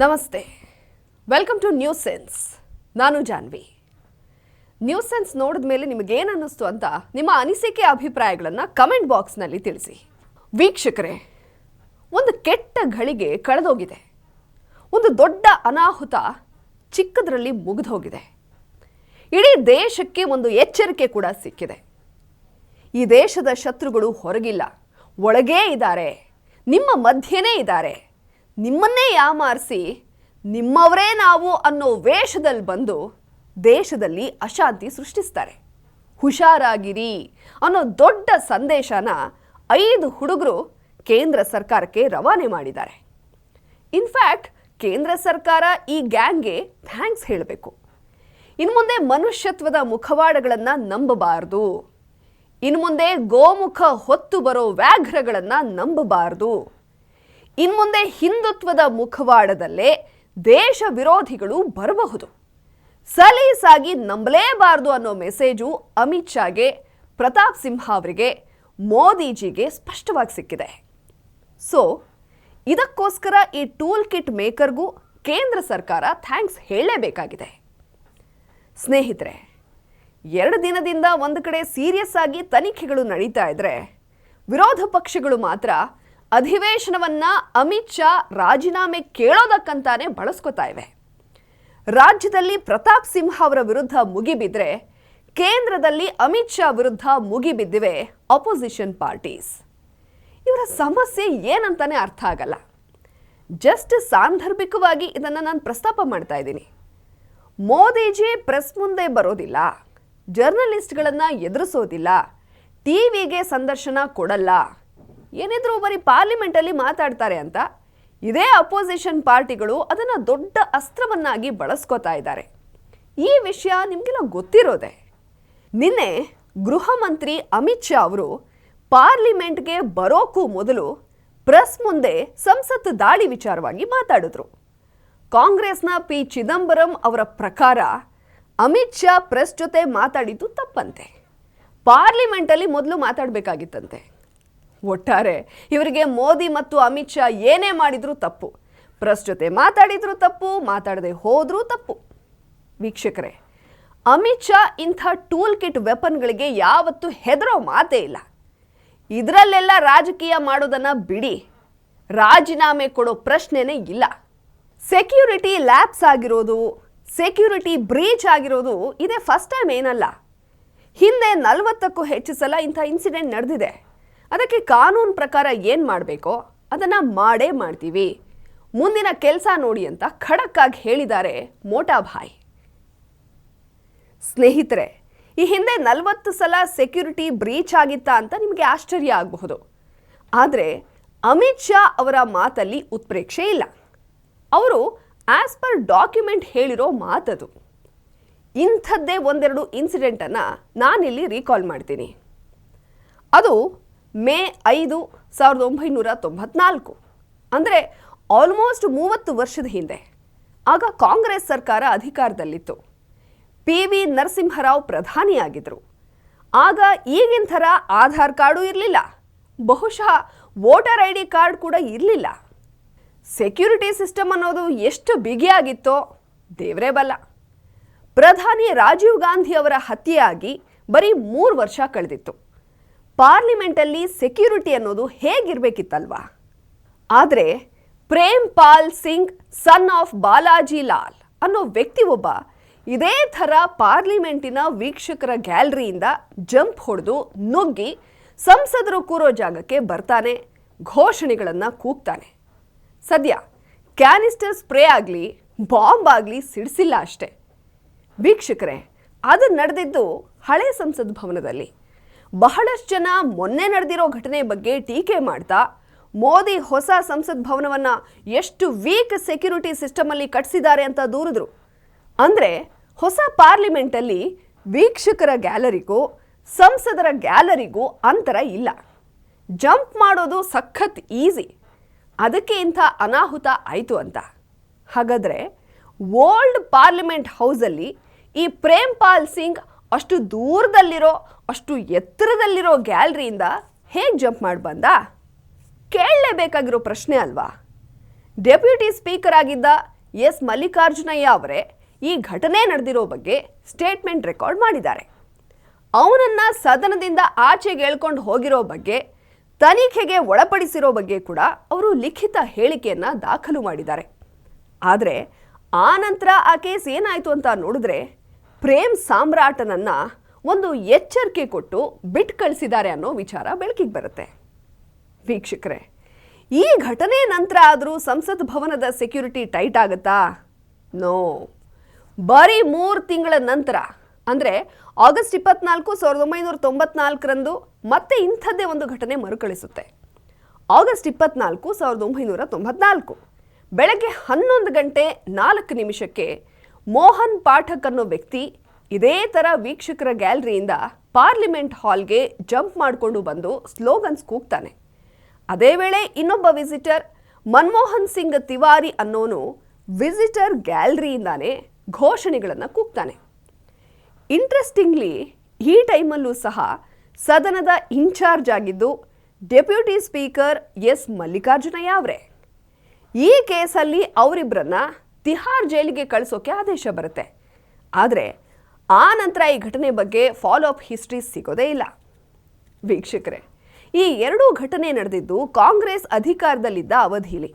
ನಮಸ್ತೆ. Welcome two news sense ನಾನು Janhvi. News sense ನೋಡಿದ ಮೇಲೆ ನಿಮಗೇನು ಅನ್ನಿಸ್ತು ಅಂತ ನಿಮ್ಮ ಅನಿಸಿಕೆ ಅಭಿಪ್ರಾಯಗಳನ್ನು ಕಮೆಂಟ್ ಬಾಕ್ಸ್ನಲ್ಲಿ ತಿಳಿಸಿ. ವೀಕ್ಷಕರೇ, ಒಂದು ಕೆಟ್ಟ ಘಳಿಗೆ ಕಳೆದೋಗಿದೆ. ಒಂದು ದೊಡ್ಡ ಅನಾಹುತ ಚಿಕ್ಕದರಲ್ಲಿ ಮುಗಿದೋಗಿದೆ. ಇಡೀ ದೇಶಕ್ಕೆ ಒಂದು ಎಚ್ಚರಿಕೆ ಕೂಡ ಸಿಕ್ಕಿದೆ. ಈ ದೇಶದ ಶತ್ರುಗಳು ಹೊರಗಿಲ್ಲ. ಒಳಗೇ ಇದ್ದಾರೆ. ನಿಮ್ಮ ಮಧ್ಯೆನೇ ಇದ್ದಾರೆ. ನಿಮ್ಮನ್ನೇ ಯಾಮಾರಿಸಿ ನಿಮ್ಮವರೇ ನಾವು ಅನ್ನೋ ವೇಷದಲ್ಲಿ ಬಂದು ದೇಶದಲ್ಲಿ ಅಶಾಂತಿ ಸೃಷ್ಟಿಸ್ತಾರೆ. ಹುಷಾರಾಗಿರಿ ಅನ್ನೋ ದೊಡ್ಡ ಸಂದೇಶನ ಐದು ಹುಡುಗರು ಕೇಂದ್ರ ಸರ್ಕಾರಕ್ಕೆ ರವಾನೆ ಮಾಡಿದ್ದಾರೆ. ಇನ್ಫ್ಯಾಕ್ಟ್ ಕೇಂದ್ರ ಸರ್ಕಾರ ಈ ಗ್ಯಾಂಗ್ಗೆ ಥ್ಯಾಂಕ್ಸ್ ಹೇಳಬೇಕು. ಇನ್ನು ಮುಂದೆ ಮನುಷ್ಯತ್ವದ ಮುಖವಾಡಗಳನ್ನು ನಂಬಬಾರದು. ಇನ್ನು ಮುಂದೆ ಗೋಮುಖ ಹೊತ್ತು ಬರೋ ವ್ಯಾಘ್ರಗಳನ್ನು ನಂಬಬಾರದು. ಇನ್ನು ಮುಂದೆ ಹಿಂದುತ್ವದ ಮುಖವಾಡದಲ್ಲೇ ದೇಶ ವಿರೋಧಿಗಳು ಬರಬಹುದು. ಸಲೀಸಾಗಿ ನಂಬಲೇಬಾರದು ಅನ್ನೋ ಮೆಸೇಜು ಅಮಿತ್ ಶಾಗೆ, ಪ್ರತಾಪ್ ಸಿಂಹ ಅವರಿಗೆ, ಮೋದಿಜಿಗೆ ಸ್ಪಷ್ಟವಾಗಿ ಸಿಕ್ಕಿದೆ. ಸೊ ಇದಕ್ಕೋಸ್ಕರ ಈ ಟೂಲ್ ಕಿಟ್ ಮೇಕರ್ಗೂ ಕೇಂದ್ರ ಸರ್ಕಾರ ಥ್ಯಾಂಕ್ಸ್ ಹೇಳಲೇಬೇಕಾಗಿದೆ. ಸ್ನೇಹಿತರೆ, ಎರಡು ದಿನದಿಂದ ಒಂದು ಕಡೆ ಸೀರಿಯಸ್ ಆಗಿ ತನಿಖೆಗಳು ನಡೀತಾ ಇದ್ದರೆ ವಿರೋಧ ಪಕ್ಷಗಳು ಮಾತ್ರ ಅಧಿವೇಶನವನ್ನ ಅಮಿತ್ ಶಾ ರಾಜೀನಾಮೆ ಕೇಳೋದಕ್ಕಂತಾನೆ ಬಳಸ್ಕೊತಾ ಇವೆ. ರಾಜ್ಯದಲ್ಲಿ ಪ್ರತಾಪ್ ಸಿಂಹ ಅವರ ವಿರುದ್ಧ ಮುಗಿಬಿದ್ರೆ ಕೇಂದ್ರದಲ್ಲಿ ಅಮಿತ್ ಶಾ ವಿರುದ್ಧ ಮುಗಿಬಿದ್ದಿವೆ ಅಪೋಸಿಷನ್ ಪಾರ್ಟೀಸ್ ಇವರ ಸಮಸ್ಯೆ ಏನಂತಾನೆ ಅರ್ಥ ಆಗಲ್ಲ. ಜಸ್ಟ್ ಸಾಂದರ್ಭಿಕವಾಗಿ ಇದನ್ನು ನಾನು ಪ್ರಸ್ತಾಪ ಮಾಡ್ತಾ ಇದ್ದೀನಿ. ಮೋದಿಜಿ ಪ್ರೆಸ್ ಮುಂದೆ ಬರೋದಿಲ್ಲ. ಜರ್ನಲಿಸ್ಟ್ಗಳನ್ನು ಎದುರಿಸೋದಿಲ್ಲ. ಟಿವಿಗೆ ಸಂದರ್ಶನ ಕೊಡಲ್ಲ. ಏನಿದ್ರು ಬರೀ ಪಾರ್ಲಿಮೆಂಟಲ್ಲಿ ಮಾತಾಡ್ತಾರೆ ಅಂತ. ಇದೇ ಅಪೋಸಿಷನ್ ಪಾರ್ಟಿಗಳು ಅದನ್ನು ದೊಡ್ಡ ಅಸ್ತ್ರವನ್ನಾಗಿ ಬಳಸ್ಕೋತಾ ಇದ್ದಾರೆ. ಈ ವಿಷಯ ನಿಮಗೆಲ್ಲ ಗೊತ್ತಿರೋದೆ? ನಿನ್ನೆ ಗೃಹ ಮಂತ್ರಿ ಅಮಿತ್ ಶಾ ಅವರು ಪಾರ್ಲಿಮೆಂಟ್ಗೆ ಬರೋಕ್ಕೂ ಮೊದಲು ಪ್ರೆಸ್ ಮುಂದೆ ಸಂಸತ್ ದಾಳಿ ವಿಚಾರವಾಗಿ ಮಾತಾಡಿದ್ರು. ಕಾಂಗ್ರೆಸ್ನ ಪಿ ಚಿದಂಬರಂ ಅವರ ಪ್ರಕಾರ ಅಮಿತ್ ಶಾ ಪ್ರೆಸ್ ಜೊತೆ ಮಾತಾಡಿದ್ದು ತಪ್ಪಂತೆ. ಪಾರ್ಲಿಮೆಂಟಲ್ಲಿ ಮೊದಲು ಮಾತಾಡಬೇಕಾಗಿತ್ತಂತೆ. ಒಟ್ಟಾರೆ ಇವರಿಗೆ ಮೋದಿ ಮತ್ತು ಅಮಿತ್ ಶಾ ಏನೇ ಮಾಡಿದರೂ ತಪ್ಪು. ಪ್ರೆಸ್ ಜೊತೆ ಮಾತಾಡಿದರೂ ತಪ್ಪು, ಮಾತಾಡದೆ ಹೋದರೂ ತಪ್ಪು. ವೀಕ್ಷಕರೇ, ಅಮಿತ್ ಶಾ ಇಂಥ ಟೂಲ್ ಕಿಟ್ ವೆಪನ್ಗಳಿಗೆ ಯಾವತ್ತೂ ಹೆದರೋ ಮಾತೇ ಇಲ್ಲ. ಇದರಲ್ಲೆಲ್ಲ ರಾಜಕೀಯ ಮಾಡೋದನ್ನ ಬಿಡಿ. ರಾಜೀನಾಮೆ ಕೊಡೋ ಪ್ರಶ್ನೆನೇ ಇಲ್ಲ. ಸೆಕ್ಯೂರಿಟಿ ಲ್ಯಾಪ್ಸ್ ಆಗಿರೋದು, ಸೆಕ್ಯೂರಿಟಿ ಬ್ರೀಚ್ ಆಗಿರೋದು ಇದೇ ಫಸ್ಟ್ ಟೈಮ್ ಏನಲ್ಲ. ಹಿಂದೆ ನಲವತ್ತಕ್ಕೂ ಹೆಚ್ಚು ಸಲ ಇಂಥ ಇನ್ಸಿಡೆಂಟ್ ನಡೆದಿದೆ. ಅದಕ್ಕೆ ಕಾನೂನು ಪ್ರಕಾರ ಏನು ಮಾಡಬೇಕೋ ಅದನ್ನು ಮಾಡೇ ಮಾಡ್ತೀವಿ. ಮುಂದಿನ ಕೆಲಸ ನೋಡಿ ಅಂತ ಖಡಕ್ಕಾಗಿ ಹೇಳಿದ್ದಾರೆ ಮೋಟಾಭಾಯ್ ಸ್ನೇಹಿತರೆ, ಈ ಹಿಂದೆ ನಲವತ್ತು ಸಲ ಸೆಕ್ಯೂರಿಟಿ ಬ್ರೀಚ್ ಆಗಿತ್ತಾ ಅಂತ ನಿಮಗೆ ಆಶ್ಚರ್ಯ ಆಗಬಹುದು. ಆದರೆ ಅಮಿತ್ ಶಾ ಅವರ ಮಾತಲ್ಲಿ ಉತ್ಪ್ರೇಕ್ಷೆ ಇಲ್ಲ. ಅವರು ಆ್ಯಸ್ ಪರ್ ಡಾಕ್ಯುಮೆಂಟ್ ಹೇಳಿರೋ ಮಾತದು. ಇಂಥದ್ದೇ ಒಂದೆರಡು ಇನ್ಸಿಡೆಂಟನ್ನು ನಾನಿಲ್ಲಿ ರೀಕಾಲ್ ಮಾಡ್ತೀನಿ. ಅದು ಮೇ ಐದು ಸಾವಿರದ ಒಂಬೈನೂರ ತೊಂಬತ್ನಾಲ್ಕು. ಅಂದರೆ ಆಲ್ಮೋಸ್ಟ್ ಮೂವತ್ತು ವರ್ಷದ ಹಿಂದೆ. ಆಗ ಕಾಂಗ್ರೆಸ್ ಸರ್ಕಾರ ಅಧಿಕಾರದಲ್ಲಿತ್ತು. ಪಿ ವಿ ನರಸಿಂಹರಾವ್ ಪ್ರಧಾನಿಯಾಗಿದ್ದರು ಆಗ ಈಗಿನ ಥರ ಆಧಾರ್ ಕಾರ್ಡು ಇರಲಿಲ್ಲ. ಬಹುಶಃ ವೋಟರ್ ಐ ಡಿ ಕಾರ್ಡ್ ಕೂಡ ಇರಲಿಲ್ಲ. ಸೆಕ್ಯೂರಿಟಿ ಸಿಸ್ಟಮ್ ಅನ್ನೋದು ಎಷ್ಟು ಬಿಗಿಯಾಗಿತ್ತೋ ದೇವರೇ ಬಲ್ಲ. ಪ್ರಧಾನಿ ರಾಜೀವ್ ಗಾಂಧಿ ಅವರ ಹತ್ಯೆಯಾಗಿ ಬರೀ ಮೂರು ವರ್ಷ ಕಳೆದಿತ್ತು. ಪಾರ್ಲಿಮೆಂಟಲ್ಲಿ ಸೆಕ್ಯೂರಿಟಿ ಅನ್ನೋದು ಹೇಗಿರಬೇಕಿತ್ತಲ್ವಾ? ಆದರೆ ಪ್ರೇಮ್ ಪಾಲ್ ಸಿಂಗ್, ಸನ್ ಆಫ್ ಬಾಲಾಜಿ ಲಾಲ್ ಅನ್ನೋ ವ್ಯಕ್ತಿ ಒಬ್ಬ ಇದೇ ಥರ ಪಾರ್ಲಿಮೆಂಟಿನ ವೀಕ್ಷಕರ ಗ್ಯಾಲರಿಯಿಂದ ಜಂಪ್ ಹೊಡೆದು ನುಗ್ಗಿ ಸಂಸದರು ಕೂರೋ ಜಾಗಕ್ಕೆ ಬರ್ತಾನೆ, ಘೋಷಣೆಗಳನ್ನು ಕೂಗ್ತಾನೆ. ಸದ್ಯ ಕ್ಯಾನಿಸ್ಟರ್ ಸ್ಪ್ರೇ ಆಗಲಿ, ಬಾಂಬ್ ಆಗಲಿ ಸಿಡಿಸಿಲ್ಲ ಅಷ್ಟೇ. ವೀಕ್ಷಕರೇ, ಅದು ನಡೆದಿದ್ದು ಹಳೆ ಸಂಸತ್ ಭವನದಲ್ಲಿ. ಬಹಳಷ್ಟು ಜನ ಮೊನ್ನೆ ನಡೆದಿರೋ ಘಟನೆ ಬಗ್ಗೆ ಟೀಕೆ ಮಾಡ್ತಾ, ಮೋದಿ ಹೊಸ ಸಂಸತ್ ಭವನವನ್ನು ಎಷ್ಟು ವೀಕ್ ಸೆಕ್ಯೂರಿಟಿ ಸಿಸ್ಟಮಲ್ಲಿ ಕಟ್ಟಿಸಿದ್ದಾರೆ ಅಂತ ದೂರಿದ್ರು. ಅಂದರೆ ಹೊಸ ಪಾರ್ಲಿಮೆಂಟಲ್ಲಿ ವೀಕ್ಷಕರ ಗ್ಯಾಲರಿಗೂ, ಸಂಸದರ ಗ್ಯಾಲರಿಗೂ ಅಂತರ ಇಲ್ಲ. ಜಂಪ್ ಮಾಡೋದು ಸಖತ್ ಈಸಿ. ಅದಕ್ಕೆ ಇಂಥ ಅನಾಹುತ ಆಯಿತು ಅಂತ. ಹಾಗಾದರೆ ಓಲ್ಡ್ ಪಾರ್ಲಿಮೆಂಟ್ ಹೌಸಲ್ಲಿ ಈ ಪ್ರೇಮ್ ಪಾಲ್ ಸಿಂಗ್ ಅಷ್ಟು ದೂರದಲ್ಲಿರೋ, ಅಷ್ಟು ಎತ್ತರದಲ್ಲಿರೋ ಗ್ಯಾಲರಿಯಿಂದ ಹೇಗೆ ಜಂಪ್ ಮಾಡಿ ಬಂದ? ಕೇಳಲೇಬೇಕಾಗಿರೋ ಪ್ರಶ್ನೆ ಅಲ್ವಾ? ಡೆಪ್ಯೂಟಿ ಸ್ಪೀಕರ್ ಆಗಿದ್ದ ಎಸ್ ಮಲ್ಲಿಕಾರ್ಜುನಯ್ಯ ಅವರೇ ಈ ಘಟನೆ ನಡೆದಿರೋ ಬಗ್ಗೆ ಸ್ಟೇಟ್ಮೆಂಟ್ ರೆಕಾರ್ಡ್ ಮಾಡಿದ್ದಾರೆ. ಅವನನ್ನು ಸದನದಿಂದ ಆಚೆಗೆ ಹೇಳ್ಕೊಂಡು ಹೋಗಿರೋ ಬಗ್ಗೆ, ತನಿಖೆಗೆ ಒಳಪಡಿಸಿರೋ ಬಗ್ಗೆ ಕೂಡ ಅವರು ಲಿಖಿತ ಹೇಳಿಕೆಯನ್ನು ದಾಖಲು ಮಾಡಿದ್ದಾರೆ. ಆದರೆ, ಆ ನಂತರ ಆ ಕೇಸ್ ಏನಾಯಿತು ಅಂತ ನೋಡಿದ್ರೆ ಪ್ರೇಮ್ ಸಾಮ್ರಾಟನನ್ನ ಒಂದು ಎಚ್ಚರಿಕೆ ಕೊಟ್ಟು ಬಿಟ್ಟು ಕಳಿಸಿದ್ದಾರೆ ಅನ್ನೋ ವಿಚಾರ ಬೆಳಕಿಗೆ ಬರುತ್ತೆ. ವೀಕ್ಷಕರೇ, ಈ ಘಟನೆ ನಂತರ ಆದರೂ ಸಂಸತ್ ಭವನದ ಸೆಕ್ಯೂರಿಟಿ ಟೈಟ್ ಆಗುತ್ತಾ? ನೋ. ಬರೀ ಮೂರು ತಿಂಗಳ ನಂತರ, ಅಂದರೆ ಆಗಸ್ಟ್ ಇಪ್ಪತ್ನಾಲ್ಕು ಸಾವಿರದ ಒಂಬೈನೂರ ತೊಂಬತ್ನಾಲ್ಕರಂದು ಮತ್ತೆ ಇಂಥದ್ದೇ ಒಂದು ಘಟನೆ ಮರುಕಳಿಸುತ್ತೆ. ಆಗಸ್ಟ್ ಇಪ್ಪತ್ನಾಲ್ಕು ಸಾವಿರದ ಒಂಬೈನೂರ ತೊಂಬತ್ನಾಲ್ಕು. ಬೆಳಗ್ಗೆ ಹನ್ನೊಂದು ಗಂಟೆ ನಾಲ್ಕು ನಿಮಿಷಕ್ಕೆ ಮೋಹನ್ ಪಾಠಕ್ ಅನ್ನೋ ವ್ಯಕ್ತಿ, ಇದೇ ಥರ ವೀಕ್ಷಕರ ಗ್ಯಾಲರಿಯಿಂದ ಪಾರ್ಲಿಮೆಂಟ್ ಹಾಲ್ಗೆ ಜಂಪ್ ಮಾಡಿಕೊಂಡು ಬಂದು ಸ್ಲೋಗನ್ಸ್ ಕೂಗ್ತಾನೆ. ಅದೇ ವೇಳೆ ಇನ್ನೊಬ್ಬ ವಿಸಿಟರ್, ಮನಮೋಹನ್ ಸಿಂಗ್ ತಿವಾರಿ ಅನ್ನೋನು ವಿಸಿಟರ್ ಗ್ಯಾಲರಿಯಿಂದಾನೇ ಘೋಷಣೆಗಳನ್ನು ಕೂಗ್ತಾನೆ. ಇಂಟ್ರೆಸ್ಟಿಂಗ್ಲಿ, ಈ ಟೈಮಲ್ಲೂ ಸಹ ಸದನದ ಇನ್ಚಾರ್ಜ್ ಆಗಿದ್ದು ಡೆಪ್ಯೂಟಿ ಸ್ಪೀಕರ್ ಎಸ್ ಮಲ್ಲಿಕಾರ್ಜುನಯ್ಯ ಅವರೇ. ಈ ಕೇಸಲ್ಲಿ ಅವರಿಬ್ಬರನ್ನ ತಿಹಾರ್ ಜೈಲಿಗೆ ಕಳಿಸೋಕೆ ಆದೇಶ ಬರುತ್ತೆ. ಆದರೆ ಆ ನಂತರ ಈ ಘಟನೆ ಬಗ್ಗೆ ಫಾಲೋ ಅಪ್ ಹಿಸ್ಟ್ರಿ ಸಿಗೋದೇ ಇಲ್ಲ. ವೀಕ್ಷಕರೇ, ಈ ಎರಡೂ ಘಟನೆ ನಡೆದಿದ್ದು ಕಾಂಗ್ರೆಸ್ ಅಧಿಕಾರದಲ್ಲಿದ್ದ ಅವಧಿಯಲ್ಲಿ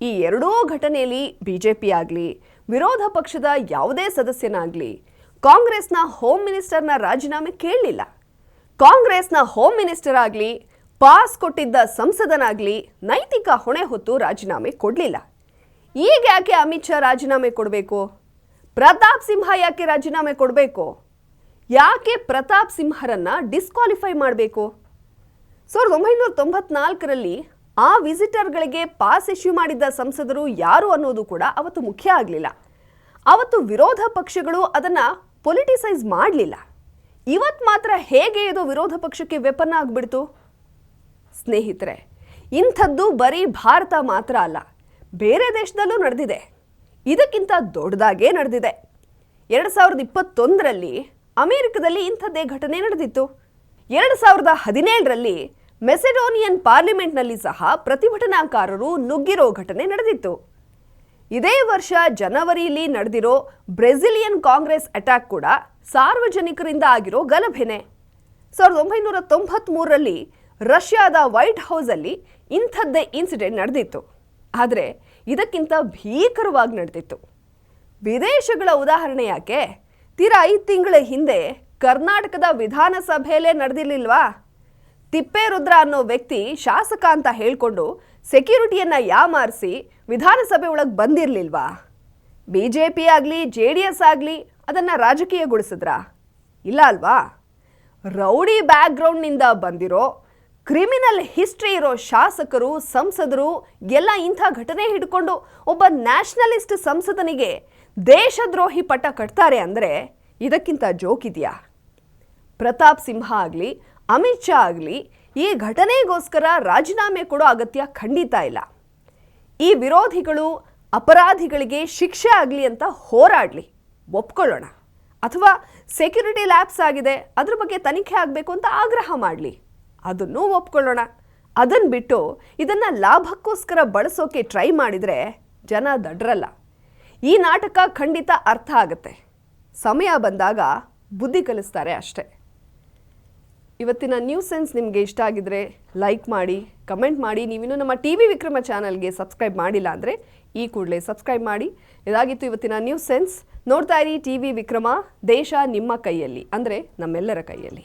ಈ ಎರಡೂ ಘಟನೆಯಲ್ಲಿ ಪಿ ಆಗಲಿ, ವಿರೋಧ ಪಕ್ಷದ ಯಾವುದೇ ಸದಸ್ಯನಾಗಲಿ, ಕಾಂಗ್ರೆಸ್ನ ಹೋಮ್ ಮಿನಿಸ್ಟರ್ನ ರಾಜೀನಾಮೆ ಕೇಳಲಿಲ್ಲ. ಕಾಂಗ್ರೆಸ್ನ ಹೋಮ್ ಮಿನಿಸ್ಟರ್ ಆಗಲಿ ಪಾಸ್ ಕೊಟ್ಟಿದ್ದ ಸಂಸದನಾಗಲಿ ನೈತಿಕ ಹೊಣೆ ಹೊತ್ತು ರಾಜೀನಾಮೆ ಕೊಡಲಿಲ್ಲ. ಈಗ ಯಾಕೆ ಅಮಿತ್ ಶಾ ರಾಜೀನಾಮೆ ಕೊಡಬೇಕು? ಪ್ರತಾಪ್ ಸಿಂಹ ಯಾಕೆ ರಾಜೀನಾಮೆ ಕೊಡಬೇಕು? ಯಾಕೆ ಪ್ರತಾಪ್ ಸಿಂಹರನ್ನ ಡಿಸ್ಕ್ವಾಲಿಫೈ ಮಾಡಬೇಕು? ಸಾವಿರದ ಒಂಬೈನೂರ ತೊಂಬತ್ನಾಲ್ಕರಲ್ಲಿ ಆ ವಿಸಿಟರ್ಗಳಿಗೆ ಪಾಸ್ ಇಶ್ಯೂ ಮಾಡಿದ್ದ ಸಂಸದರು ಯಾರು ಅನ್ನೋದು ಕೂಡ ಅವತ್ತು ಮುಖ್ಯ ಆಗಲಿಲ್ಲ. ಅವತ್ತು ವಿರೋಧ ಪಕ್ಷಗಳು ಅದನ್ನು ಪೊಲಿಟಿಸೈಸ್ ಮಾಡಲಿಲ್ಲ. ಇವತ್ತು ಮಾತ್ರ ಹೇಗೆ ಇದು ವಿರೋಧ ಪಕ್ಷಕ್ಕೆ ವೆಪನ್ ಆಗಿಬಿಡ್ತು? ಸ್ನೇಹಿತರೆ, ಇಂಥದ್ದು ಬರೀ ಭಾರತ ಮಾತ್ರ ಅಲ್ಲ. ಬೇರೆ ದೇಶದಲ್ಲೂ ನಡೆದಿದೆ. ಇದಕ್ಕಿಂತ ದೊಡ್ಡದಾಗೇ ನಡೆದಿದೆ. ಎರಡು ಸಾವಿರದ ಇಪ್ಪತ್ತೊಂದರಲ್ಲಿ ಅಮೆರಿಕದಲ್ಲಿ ಇಂಥದ್ದೇ ಘಟನೆ ನಡೆದಿತ್ತು. ಎರಡು ಸಾವಿರದ ಹದಿನೇಳರಲ್ಲಿ ಮೆಸೆಡೋನಿಯನ್ ಪಾರ್ಲಿಮೆಂಟ್ನಲ್ಲಿ ಸಹ ಪ್ರತಿಭಟನಾಕಾರರು ನುಗ್ಗಿರೋ ಘಟನೆ ನಡೆದಿತ್ತು. ಇದೇ ವರ್ಷ ಜನವರಿಯಲ್ಲಿ ನಡೆದಿರೋ ಬ್ರೆಜಿಲಿಯನ್ ಕಾಂಗ್ರೆಸ್ ಅಟ್ಯಾಕ್ ಕೂಡ ಸಾರ್ವಜನಿಕರಿಂದ ಆಗಿರೋ ಗಲಭೆನೆ. ಸಾವಿರದ ಒಂಬೈನೂರ ತೊಂಬತ್ಮೂರರಲ್ಲಿ ರಷ್ಯಾದ ವೈಟ್ ಹೌಸಲ್ಲಿ ಇಂಥದ್ದೇ ಇನ್ಸಿಡೆಂಟ್ ನಡೆದಿತ್ತು. ಆದರೆ ಇದಕ್ಕಿಂತ ಭೀಕರವಾಗಿ ನಡೆದಿತ್ತು. ವಿದೇಶಗಳ ಉದಾಹರಣೆ ಯಾಕೆ? ತೀರಾ ಐದು ತಿಂಗಳ ಹಿಂದೆ ಕರ್ನಾಟಕದ ವಿಧಾನಸಭೆಯಲ್ಲೇ ನಡೆದಿರಲಿಲ್ವಾ? ತಿಪ್ಪೇರುದ್ರ ಅನ್ನೋ ವ್ಯಕ್ತಿ ಶಾಸಕ ಅಂತ ಹೇಳಿಕೊಂಡು ಸೆಕ್ಯೂರಿಟಿಯನ್ನು ಯಾಮಾರಿಸಿ ವಿಧಾನಸಭೆ ಒಳಗೆ ಬಂದಿರಲಿಲ್ವಾ? ಬಿ ಜೆ ಪಿ ಆಗಲಿ ಜೆ ಡಿ ಎಸ್ ಆಗಲಿ ಅದನ್ನು ರಾಜಕೀಯಗೊಳಿಸಿದ್ರಾ? ಇಲ್ಲ ಅಲ್ವಾ? ರೌಡಿ ಬ್ಯಾಕ್ಗ್ರೌಂಡ್ನಿಂದ ಬಂದಿರೋ ಕ್ರಿಮಿನಲ್ ಹಿಸ್ಟ್ರಿ ಇರೋ ಶಾಸಕರು, ಸಂಸದರು, ಎಲ್ಲ ಇಂಥ ಘಟನೆ ಹಿಡ್ಕೊಂಡು ಒಬ್ಬ ನ್ಯಾಷನಲಿಸ್ಟ್ ಸಂಸದನಿಗೆ ದೇಶದ್ರೋಹಿ ಪಟ್ಟ ಕಟ್ತಾರೆ ಅಂದರೆ ಇದಕ್ಕಿಂತ ಜೋಕ್ ಇದೆಯಾ? ಪ್ರತಾಪ್ ಸಿಂಹ ಆಗಲಿ, ಅಮಿತ್ ಶಾ ಆಗಲಿ, ಈ ಘಟನೆಗೋಸ್ಕರ ರಾಜೀನಾಮೆ ಕೊಡೋ ಅಗತ್ಯ ಖಂಡಿತ ಇಲ್ಲ. ಈ ವಿರೋಧಿಗಳು ಅಪರಾಧಿಗಳಿಗೆ ಶಿಕ್ಷೆ ಆಗಲಿ ಅಂತ ಹೋರಾಡಲಿ, ಒಪ್ಕೊಳ್ಳೋಣ. ಅಥವಾ ಸೆಕ್ಯೂರಿಟಿ ಲ್ಯಾಬ್ಸ್ ಆಗಿದೆ, ಅದ್ರ ಬಗ್ಗೆ ತನಿಖೆ ಆಗಬೇಕು ಅಂತ ಆಗ್ರಹ ಮಾಡಲಿ. ಅದನ್ನೂ ಒಪ್ಕೊಳ್ಳೋಣ. ಅದನ್ನು ಬಿಟ್ಟು ಇದನ್ನು ಲಾಭಕ್ಕೋಸ್ಕರ ಬಳಸೋಕೆ ಟ್ರೈ ಮಾಡಿದರೆ ಜನ ದಡ್ರಲ್ಲ. ಈ ನಾಟಕ ಖಂಡಿತ ಅರ್ಥ ಆಗುತ್ತೆ. ಸಮಯ ಬಂದಾಗ ಬುದ್ಧಿ ಕಲಿಸ್ತಾರೆ ಅಷ್ಟೇ. ಇವತ್ತಿನ ನ್ಯೂಸ್ ಸೆನ್ಸ್ ನಿಮಗೆ ಇಷ್ಟ ಆಗಿದ್ರೆ ಲೈಕ್ ಮಾಡಿ, ಕಮೆಂಟ್ ಮಾಡಿ. ನೀವಿನ್ನೂ ನಮ್ಮ ಟಿ ವಿ ವಿಕ್ರಮ ಚಾನಲ್ಗೆ ಸಬ್ಸ್ಕ್ರೈಬ್ ಮಾಡಿಲ್ಲ ಅಂದರೆ ಈ ಕೂಡಲೇ ಸಬ್ಸ್ಕ್ರೈಬ್ ಮಾಡಿ. ಇದಾಗಿತ್ತು ಇವತ್ತಿನ ನ್ಯೂಸ್ ಸೆನ್ಸ್. ನೋಡ್ತಾ ಇರಿ ಟಿ ವಿ ವಿಕ್ರಮ, ದೇಶ ನಿಮ್ಮ ಕೈಯಲ್ಲಿ, ಅಂದರೆ ನಮ್ಮೆಲ್ಲರ ಕೈಯಲ್ಲಿ.